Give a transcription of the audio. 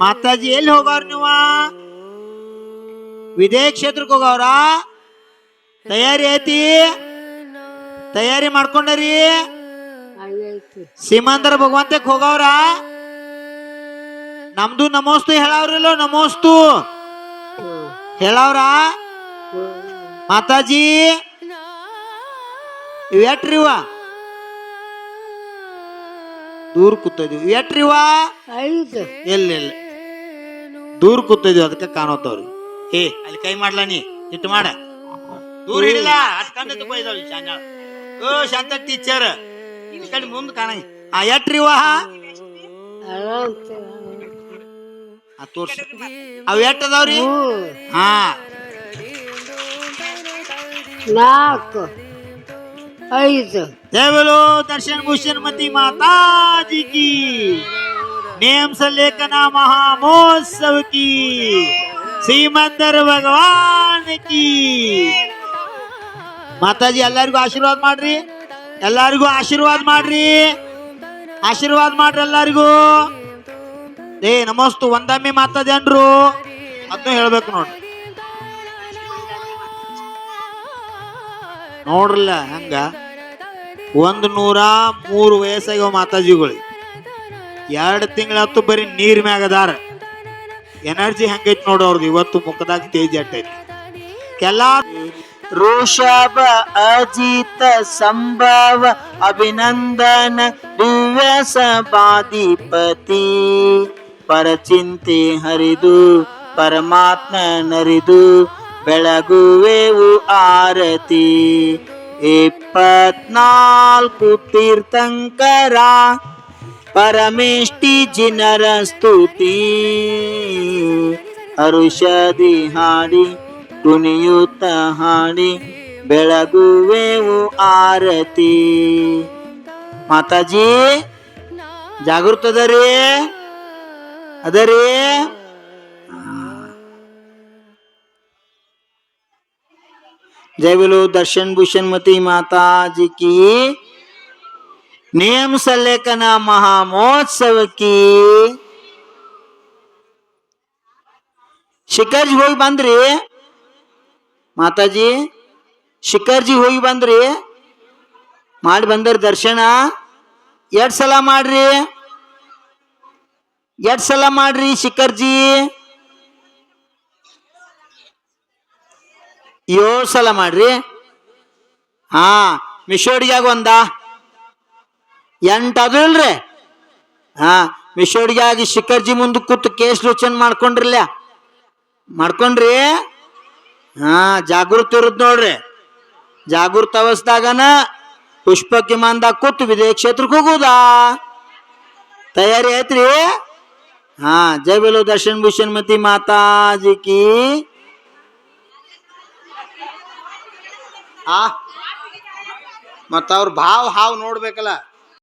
ಮಾತಾಜಿ ಎಲ್ಲಿ ಹೋಗವ್ರ ನೀವು? ವಿದೇಶ ಕ್ಷೇತ್ರಕ್ಕೆ ಹೋಗವ್ರ? ತಯಾರಿ ಐತಿ? ತಯಾರಿ ಮಾಡ್ಕೊಂಡರಿ? ಸೀಮಾಂತರ ಭಗವಂತಕ್ಕೆ ಹೋಗವ್ರ? ನಮ್ದು ನಮೋಸ್ತು ಹೇಳವ್ರಿಲ್ಲೋ, ನಮೋಸ್ತು. ಹೇಳವ್ರ? ಮಾತಾಜಿ? ಇವ್ ಎಟ್ರಿವ ದೂರ ಕೂತಿದ್ವಿ. ಎಟ್ರಿವಾ ಐದು. ಎಲ್ಲಿ ಇಲ್ಲ ದೂರ ಕೂತಿದ್ವಿ ಅದಕ್ಕೆ ಕಾಣೋತವ್ರಿ ಏ ಅಲ್ಲಿ ಕೈ ಮಾಡ್ಲಾ ನೀ? ಇಟ್ಟು ಮಾಡ. ದೂರ ಹಿಡಿಲ್ಲ ಅಷ್ಟ್ ತುಂಬ ಶಾಂತ ಓ ಶಾಂತ ಟೀಚರ್ ಇಲ್ಲಿ ಕಡೆ ಮುಂದೆ ಕಾಣ. ಆ ಎಟ್ರಿವ ಆ ತೋರ್ಸಿ. ಅವ್ ಎಟ್ಟದವ್ರಿ ಹಾ. ನಾಲ್ಕು. ಐದು जय बोलो दर्शन भूषण मती माता जी की नेम से लेखना महामहोत्सव की ಶ್ರೀಮಂದರ ಭಗವಾನ್ ಕಿ ಮಾತಾಜಿ ಎಲ್ಲರಿಗೂ ಆಶೀರ್ವಾದ ಮಾಡ್ರಿ ಎಲ್ಲರಿಗೂ ಆಶೀರ್ವಾದ ಮಾಡ್ರಿ ಆಶೀರ್ವಾದ ಮಾಡ್ರಿ ಎಲ್ಲರಿಗೂ ಏ ನಮಸ್ತು ಒಂದಮ್ಮೆ ಮಾತಾಜಿ ಅನ್ರು ಅದನ್ನು ಹೇಳ್ಬೇಕು ನೋಡ್ರಿ ನೋಡ್ರಲ್ಲ ಹಂಗ ಒಂದ್ ನೂರ ಮೂರು ವಯಸ್ಸಾಗ್ಯಾವ ಮಾತಾಜಿಗಳು. ಎರಡು ತಿಂಗಳತ್ತು ಬರೀ ನೀರ್ ಮ್ಯಾಗದಾರ ಎನರ್ಜಿ ಹೆಂಗೈತಿ ನೋಡು ಅವ್ರದ್ದು ಇವತ್ತು ಮುಖದಾಗ ತೇಜ್ ಅಟ್ಟೈತಿ ಕೆಲ ಋಷಭ, ಅಜಿತ, ಸಂಭವ, ಅಭಿನಂದನ ದಿವ್ಯ ಸಭಾಧಿಪತಿ ಪರಚಿಂತೆ ಹರಿದು, ಪರಮಾತ್ಮ ನರಿದು, ಬೆಳಗುವೆವು ಆರತಿ. ಇಪ್ಪತ್ನಾಲ್ಕು ತೀರ್ಥಂಕರ. ಪರಮೇಷ್ಟಿ ಜಿನರ ಸ್ತುತಿ. ಅರುಷದಿ ಹಾಡಿ ಕುಣಿಯುತ್ತ ಹಾಡಿ, ಬೆಳಗುವೆವು ಆರತಿ. ಮಾತಾಜಿ ಜಾಗೃತ ಅದರೇ ಅದರಿ. जय बोलो दर्शन भूषण मती माता जी की नियम से लेखना महामहोत्सव की ಶಿಖರ್ಜಿ ಹೋಗಿ ಬಂದ್ರಿ ಮಾತಾಜಿ ಶಿಖರ್ಜಿ ಹೋಗಿ ಬಂದ್ರಿ ಮಾಡಿ ಬಂದ್ರಿ ದರ್ಶನ ಎರಡ್ ಸಲ ಮಾಡ್ರಿ ಎರಡ್ ಸಲ ಮಾಡ್ರಿ ಶಿಖರ್ಜಿ ಏಳು ಸಲ ಮಾಡ್ರಿ? ಹಾ ಮಿಶೋಡಿಗಾಗಿ ಒಂದ? ಎಂಟು ಅದು ಇಲ್ರಿ? ಹಾ ಮಿಶೋಡಿಗಾಗಿ ಶಿಖರ್ಜಿ ಮುಂದೆ ಕೂತು ಕೇಸ್ ಲೋಚನ್ ಮಾಡ್ಕೊಂಡ್ರಿಲ್ಲ. ಮಾಡ್ಕೊಂಡ್ರಿ? ಹಾ, ಜಾಗೃತಿ ಇರುದ್ ನೋಡ್ರಿ. ಜಾಗೃತ ಅವಸ್ಥಾಗನ ಪುಷ್ಪಕ್ಕೆ ಕಿಮಾನ್ದಾಗ ಕೂತು ವಿದೇಶ ಕ್ಷೇತ್ರಕ್ಕೆ ಹೋಗುದಾ? ತಯಾರಿ ಐತ್ರಿ ಹಾ ಜೈ ಬೆಲೋ ದರ್ಶನ್ ಭೂಷಣ್ ಮತಿ ಮಾತಾಜಿ ಕಿ ಆ? ಮತ್ತ ಅವ್ರ ಭಾವ ಹಾವು ನೋಡ್ಬೇಕಲ್ಲ.